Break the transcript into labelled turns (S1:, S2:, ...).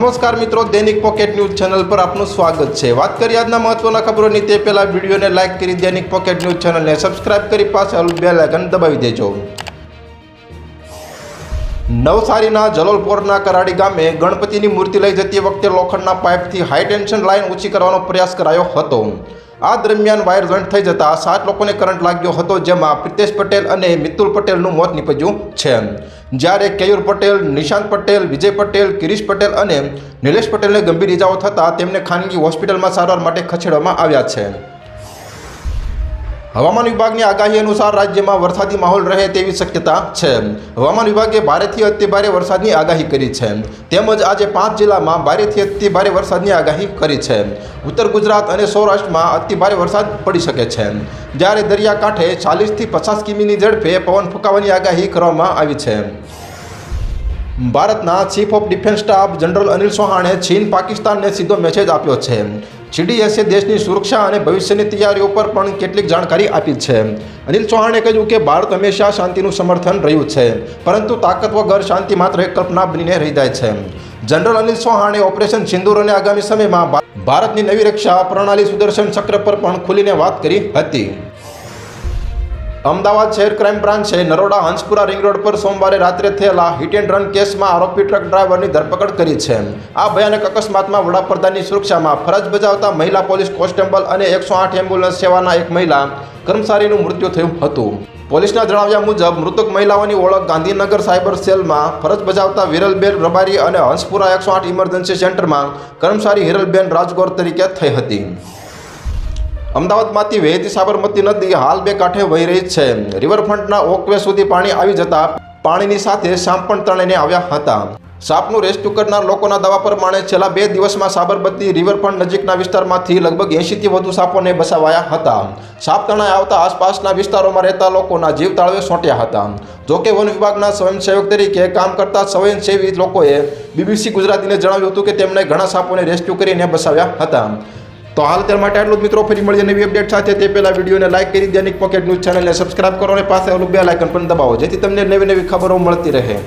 S1: નમસ્કાર મિત્રો, દૈનિક પોકેટ ન્યૂઝ ચેનલ પર આપનું સ્વાગત છે. વાત કરી આજના મહત્વના ખબરોની, તે પહેલા વિડીયોને લાઇક કરી દૈનિક પોકેટ ન્યૂઝ ચેનલને સબસ્ક્રાઇબ કરી પાસે બે લાઇકન દબાવી દેજો. નવસારીના જલોલપોરના કરાડી ગામે ગણપતિની મૂર્તિ લઈ જતી વખતે લોખંડના પાઇપથી હાઈ ટેન્શન લાઇન ઊંચી કરવાનો પ્રયાસ કરાયો હતો. આ દરમિયાન વાયર જોઈન્ટ થઈ જતા સાત લોકોને કરંટ લાગ્યો હતો, જેમાં પ્રિતેશ પટેલ અને મિતુલ પટેલનું મોત નીપજ્યું છે. જ્યારે કેયુર પટેલ, નિશાંત પટેલ, વિજય પટેલ, કિરીશ પટેલ અને નિલેશ પટેલને ગંભીર ઇજાઓ થતાં તેમને ખાનગી હોસ્પિટલમાં સારવાર માટે ખસેડવામાં આવ્યા છે. હવામાન વિભાગની આગાહી અનુસાર રાજ્યમાં વરસાદી માહોલ રહે તેવી શક્યતા છે. હવામાન વિભાગે ભારેથી અતિભારે વરસાદની આગાહી કરી છે. તેમજ આજે પાંચ જિલ્લામાં ભારેથી અતિભારે વરસાદની આગાહી કરી છે. ઉત્તર ગુજરાત અને સૌરાષ્ટ્રમાં અતિભારે વરસાદ પડી શકે છે. જ્યારે દરિયાકાંઠે ચાલીસથી પચાસ કિમીની ઝડપે પવન ફૂંકાવાની આગાહી કરવામાં આવી છે. ભારતના chief of defence staff general Anil ચૌહાણે ચીન પાકિસ્તાનને સીધો મેસેજ આપ્યો છે. જીડીએસે દેશની સુરક્ષા અને ભવિષ્યની તૈયારીઓ પર પણ કેટલીક જાણકારી આપી છે. અનિલ ચૌહાણે કહ્યું કે ભારત હંમેશા શાંતિનું સમર્થન રહ્યું છે, પરંતુ તાકત વગર શાંતિ માત્ર એક કલ્પના બનીને રહી જાય છે. જનરલ અનિલ ચૌહાણે ઓપરેશન સિંદૂર અને આગામી સમયમાં ભારતની નવી રક્ષા પ્રણાલી સુદર્શન ચક્ર પર પણ ખુલીને વાત કરી હતી. અમદાવાદ શહેર ક્રાઇમ બ્રાન્ચે નરોડા, હંસપુરા રિંગ રોડ પર સોમવારે રાત્રે થયેલા હિટ એન્ડ રન કેસમાં આરોપી ટ્રક ડ્રાઈવરની ધરપકડ કરી છે. આ ભયાનક અકસ્માતમાં વડાપ્રધાનની સુરક્ષામાં ફરજ બજાવતા મહિલા પોલીસ કોન્સ્ટેબલ અને એકસો આઠ એમ્બ્યુલન્સ સેવાના એક મહિલા કર્મચારીનું મૃત્યુ થયું હતું. પોલીસના જણાવ્યા મુજબ, મૃતક મહિલાઓની ઓળખ ગાંધીનગર સાયબર સેલમાં ફરજ બજાવતા વિરલબેન રબારી અને હંસપુરા એકસો આઠ ઇમરજન્સી સેન્ટરમાં કર્મચારી હિરલબેન રાજગોર તરીકે થઈ હતી. અમદાવાદમાંથી વહેતી સાબરમતી નદી હાલ બે કાંઠે વહી રહી છે. રિવરફ્રન્ટના ઓકવે સુધી પાણી આવી જતા પાણીની સાથે સાપ પણ તણીને આવ્યા હતા. સાપનું રેસ્ક્યુ કરનાર લોકોના દાવા પ્રમાણે છેલ્લા બે દિવસમાં સાબરમતી રિવરફ્રન્ટ નજીકના વિસ્તારમાંથી લગભગ એંશીથી વધુ સાપોને બસાવાયા હતા. સાપ તણાઈ આવતા આસપાસના વિસ્તારોમાં રહેતા લોકોના જીવ તાળવે સોંટ્યા હતા. જોકે વન વિભાગના સ્વયંસેવક તરીકે કામ કરતા સ્વયંસેવી લોકોએ બીબીસી ગુજરાતીને જણાવ્યું હતું કે તેમણે ઘણા સાપોને રેસ્ક્યુ કરીને બસાવ્યા હતા. તો હાલ અત્યારે માટે આટલું જ મિત્રો. ફરી મળીએ નવી અપડેટ સાથે. તે પહેલાં વિડીયોને લાઇક કરી દૈનિક પોકેટ ન્યૂઝ ચેનલને સબસ્ક્રાઇબ કરો અને પાસે ઓલું બે લાઇકન પણ દબાવો, જેથી તમને નવી નવી ખબરો મળતી રહે.